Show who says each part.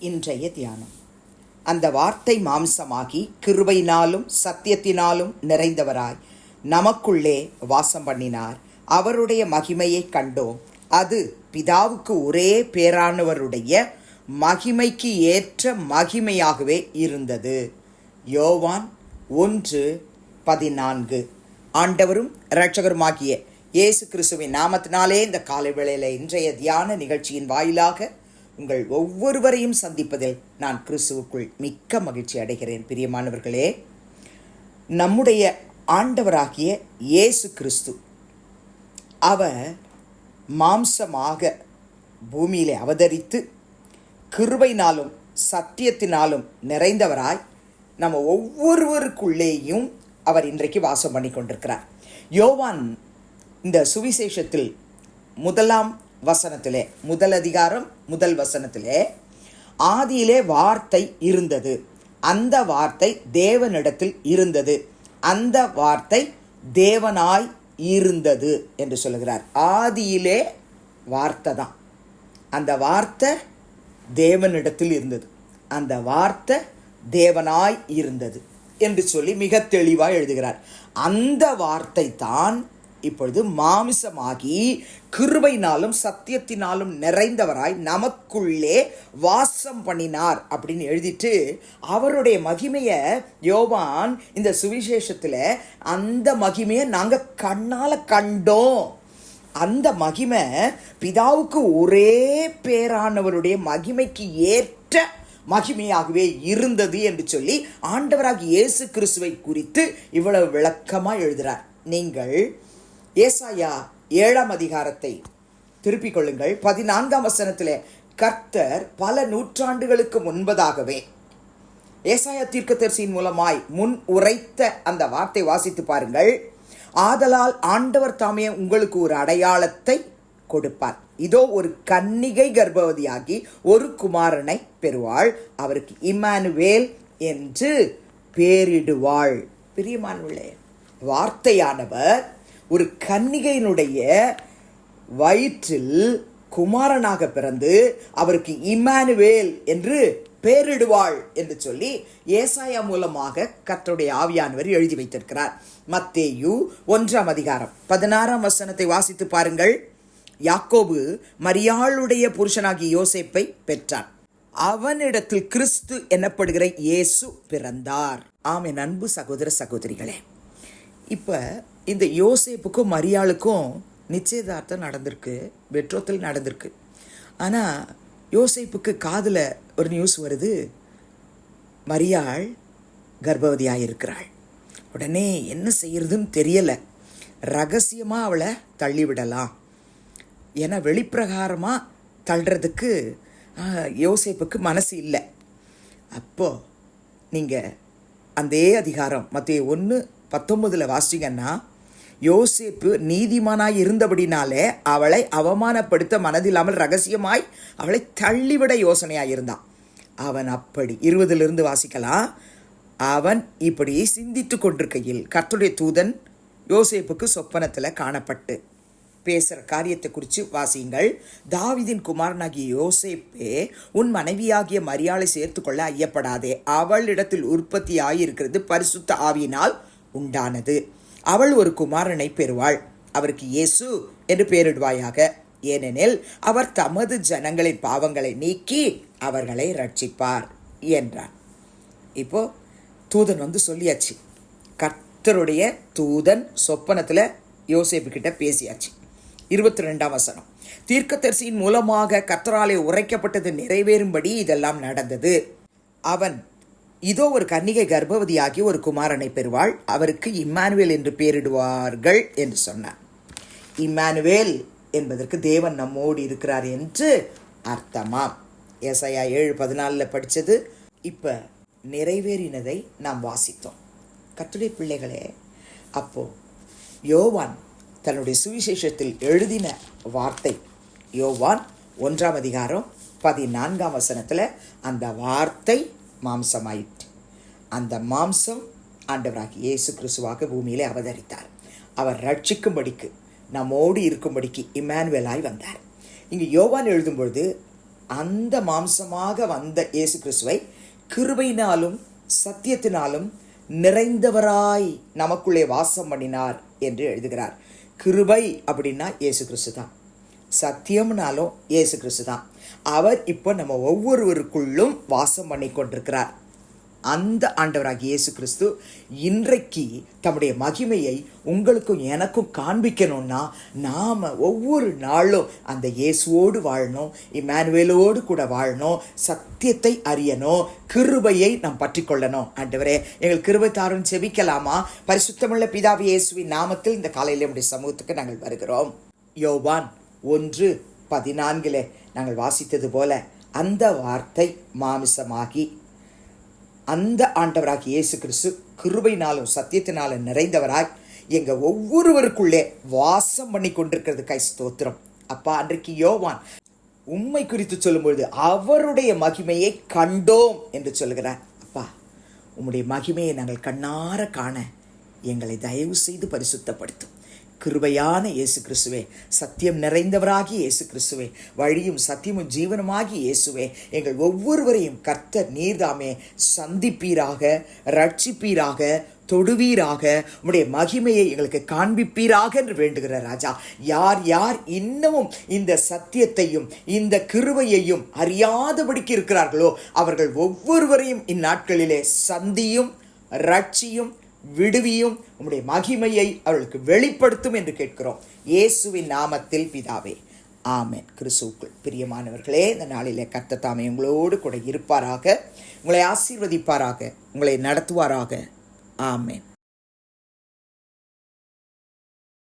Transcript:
Speaker 1: இன்றைய தியானம். அந்த வார்த்தை மாம்சமாகி கிருபையினாலும் சத்தியத்தினாலும் நிறைந்தவராய் நமக்குள்ளே வாசம் பண்ணினார். அவருடைய மகிமையை கண்டோம். அது பிதாவுக்கு ஒரே பேரானவருடைய மகிமைக்கு ஏற்ற மகிமையாகவே இருந்தது. யோவான் ஒன்று பதினான்கு. ஆண்டவரும் இரட்சகருமாகிய இயேசு கிறிஸ்துவின் நாமத்தினாலே இந்த காலை வேளையில் இன்றைய தியான நிகழ்ச்சியின் வாயிலாக உங்கள் ஒவ்வொருவரையும் சந்திப்பதில் நான் கிறிஸ்துவுக்குள் மிக்க மகிழ்ச்சி அடைகிறேன். பிரியமானவர்களே நம்முடைய ஆண்டவராகிய இயேசு கிறிஸ்து அவர் மாம்சமாக பூமியிலே அவதரித்து கிருபையினாலும் சத்தியத்தினாலும் நிறைந்தவராய் நம்ம ஒவ்வொருவருக்குள்ளேயும் அவர் இன்றைக்கு வாசம் பண்ணி கொண்டிருக்கிறார். யோவான் இந்த சுவிசேஷத்தில் முதலாம் வசனத்திலே முதல் அதிகாரம் முதல் வசனத்திலே ஆதியிலே வார்த்தை இருந்தது. அந்த வார்த்தை தேவனிடத்தில் இருந்தது. அந்த வார்த்தை தேவனாய் இருந்தது. என்று சொல்லுகிறார். ஆதியிலே வார்த்தை தான். அந்த வார்த்தை தேவனிடத்தில் இருந்தது. அந்த வார்த்தை தேவனாய் இருந்தது என்று சொல்லி மிக தெளிவாக எழுதுகிறார். அந்த வார்த்தை தான் இப்பொழுது மாமிசமாகி கிருபையினாலும் சத்தியத்தினாலும் நிறைந்தவராய் நமக்குள்ளே வாசம் பண்ணினார் அப்படின்னு எழுதிட்டு அவருடைய மகிமையை யோவான் இந்த சுவிசேஷத்தில் அந்த மகிமையை நாங்கள் கண்ணால் கண்டோம். அந்த மகிமை பிதாவுக்கு ஒரே பேரானவருடைய மகிமைக்கு ஏற்ற மகிமையாகவே இருந்தது என்று சொல்லி ஆண்டவராக இயேசு கிறிஸ்துவை குறித்து இவ்வளவு விளக்கமாக எழுதுகிறார் நீங்கள் ஏசாயா ஏழாம் அதிகாரத்தை திருப்பிக் கொள்ளுங்கள். பதினான்காம் வசனத்தில் கர்த்தர் பல நூற்றாண்டுகளுக்கு முன்பதாகவே ஏசாயா தீர்க்கதரிசியின் மூலமாய் முன் உரைத்த அந்த வார்த்தை வாசித்து பாருங்கள். ஆதலால் ஆண்டவர் தாமே உங்களுக்கு ஒரு அடையாளத்தை கொடுப்பார். இதோ ஒரு கன்னிகை கர்ப்பவதியாகி ஒரு குமாரனை பெறுவாள். அவருக்கு இமானுவேல் என்று பேரிடுவாள். பிரியமானுள்ளே வார்த்தையானவர் ஒரு கன்னிகையினுடைய வயிற்றில் குமாரனாக பிறந்து அவருக்கு இமானுவேல் என்று பேரிடுவாள் என்று சொல்லி ஏசாயா மூலமாக கத்தருடைய ஆவியானவர் எழுதி வைத்திருக்கிறார். மத்தேயு ஒன்றாம் அதிகாரம் பதினாறாம் வசனத்தை வாசித்து பாருங்கள். யாக்கோபு மரியாளுடைய புருஷனாகிய யோசேப்பை பெற்றான். அவனிடத்தில் கிறிஸ்து எனப்படுகிற இயேசு பிறந்தார். ஆமே அன்பு சகோதர சகோதரிகளே இப்போ இந்த யோசேப்புக்கும் மரியாளுக்கும் நிச்சயதார்த்தம் நடந்திருக்கு பெட்ரோத்தில் நடந்திருக்கு. ஆனால் யோசேப்புக்கு காதில் ஒரு நியூஸ் வருது. மரியாள் கர்ப்பவதியாக இருக்கிறாள். உடனே என்ன செய்யறதுன்னு தெரியலை. ரகசியமாக அவளை தள்ளிவிடலாம் ஏன்னா வெளிப்பிரகாரமாக தள்ளுறதுக்கு யோசேப்புக்கு மனசு இல்லை. அப்போது நீங்கள் அந்த அதிகாரம் மற்ற ஒன்று பத்தொம்பதில் வாசிங்கன்னா யோசேப்பு நீதிமானாய் இருந்தபடினாலே அவளை அவமானப்படுத்த மனதில்லாமல் ரகசியமாய் அவளை தள்ளிவிட யோசனையாக இருந்தான். அவன் அப்படி இருபதிலிருந்து வாசிக்கலாம் அவன் இப்படி சிந்தித்து கொண்டிருக்கையில் கர்த்துடைய தூதன் யோசேப்புக்கு சொப்பனத்தில் காணப்பட்டு. பேசுகிற காரியத்தை குறித்து வாசியுங்கள். தாவிதின் குமாரனாகிய யோசேப்பே உன் மனைவியாகிய மரியாதை சேர்த்துக்கொள்ள ஐயப்படாதே. அவளிடத்தில் உற்பத்தி ஆகியிருக்கிறது பரிசுத்த ஆவியினால் உண்டானது. அவள் ஒரு குமாரனை பெறுவாள். அவருக்கு இயேசு என்று பெயரிடுவாயாக ஏனெனில் அவர் தமது ஜனங்களின் பாவங்களை நீக்கி அவர்களை ரட்சிப்பார் என்றார். இப்போ தூதன் வந்து சொல்லியாச்சு. கர்த்தருடைய தூதன் சொப்பனத்தில் யோசேப்பு கிட்ட பேசியாச்சு. இருபத்தி ரெண்டாம் வசனம். தீர்க்கதரிசியின் மூலமாக கர்த்தராலே உரைக்கப்பட்டது நிறைவேறும்படி இதெல்லாம் நடந்தது. அவன் இதோ ஒரு கன்னிகை கர்ப்பவதியாகி ஒரு குமாரனை பெறுவாள். அவருக்கு இம்மானுவேல் என்று பெயரிடுவார்கள் என்று சொன்னார் இம்மானுவேல் என்பதற்கு தேவன் நம்மோடு இருக்கிறார் என்று அர்த்தமாம். ஏசாயா ஏழு பதினாலில் படித்தது இப்போ நிறைவேறினதை நாம் வாசித்தோம். கத்துடைய பிள்ளைகளே அப்போ யோவான் தன்னுடைய சுவிசேஷத்தில் எழுதின வார்த்தை. யோவான் ஒன்றாம் அதிகாரம் பதினான்காம் வசனத்தில் அந்த வார்த்தை மாம்சமாயிற்று. அந்த மாம்சம் ஆண்டவராகி இயேசு கிறிஸ்துவாக பூமியிலே அவதரித்தார். அவர் ரட்சிக்கும்படிக்கு நம்மோடு இருக்கும்படிக்கு இம்மானுவேலாய் வந்தார். இங்கு யோவான் எழுதும்பொழுது அந்த மாம்சமாக வந்த இயேசு கிறிஸ்துவை கிருபையினாலும் சத்தியத்தினாலும் நிறைந்தவராய் நமக்குள்ளே வாசம் பண்ணினார் என்று எழுதுகிறார். கிருபை அப்படின்னா இயேசு கிறிஸ்து தான் சத்தியம்னாலும் இயேசு கிறிஸ்து தான் அவர் இப்போ நம்ம ஒவ்வொருவருக்குள்ளும் வாசம் பண்ணி கொண்டிருக்கிறார். அந்த ஆண்டவராகிய இயேசு கிறிஸ்து இன்றைக்கு தம்முடைய மகிமையை உங்களுக்கும் எனக்கும் காண்பிக்கணும்னா நாம் ஒவ்வொரு நாளும் அந்த இயேசுவோடு வாழணும் இமானுவேலோடு கூட வாழணும் சத்தியத்தை அறியணும் கிருபையை நாம் பற்றி கொள்ளணும் ஆண்டவரே எங்கள் கிருபை தாரும் செபிக்கலாமா பரிசுத்தமுள்ள பிதாவி இயேசுவின் நாமத்தில் இந்த காலையில் நம்முடைய சமூகத்துக்கு நாங்கள் வருகிறோம். யோவான் ஒன்று பதினான்கில் நாங்கள் வாசித்தது போல அந்த வார்த்தை மாமிசமாகி அந்த ஆண்டவராகி இயேசு கிறிஸ்து கிருபையினாலும் சத்தியத்தினாலும் நிறைந்தவராய் எங்கள் ஒவ்வொருவருக்குள்ளே வாசம் பண்ணி கொண்டிருக்கிறது. கை ஸ்தோத்திரம். அப்பா அன்றைக்கு யோவான் உண்மை குறித்து சொல்லும்பொழுது அவருடைய மகிமையை கண்டோம் என்று சொல்கிறார் அப்பா உம்முடைய மகிமையை நாங்கள் கண்ணார காண எங்களை தயவு செய்து பரிசுத்தப்படுத்தும். கிருபையான இயேசு கிறிஸ்துவே சத்தியம் நிறைந்தவராகி இயேசு கிறிஸ்துவே வழியும் சத்தியமும் ஜீவனமாகி இயேசுவே. எங்கள் ஒவ்வொருவரையும் கர்த்தர் நீர்தாமே சந்திப்பீராக ரட்சிப்பீராக தொடுவீராக. உடைய மகிமையை எங்களுக்கு காண்பிப்பீராக என்று வேண்டுகிற ராஜா. யார் யார் இன்னமும் இந்த சத்தியத்தையும் இந்த கிருவையையும் அறியாதபடிக்கு இருக்கிறார்களோ அவர்கள் ஒவ்வொருவரையும் இந்நாட்களிலே சந்தியும் ரட்சியும் விடுவியும் உம்முடைய மகிமையை அவர்களுக்கு வெளிப்படுத்தும் என்று கேட்கிறோம். இயேசுவின் நாமத்தில் பிதாவே ஆமேன். கிறிஸ்துக்குள் பிரியமானவர்களே இந்த நாளிலே கர்த்த தாமே உங்களோடு கூட இருப்பாராக. உங்களை ஆசீர்வதிப்பாராக. உங்களை நடத்துவாராக. ஆமேன்.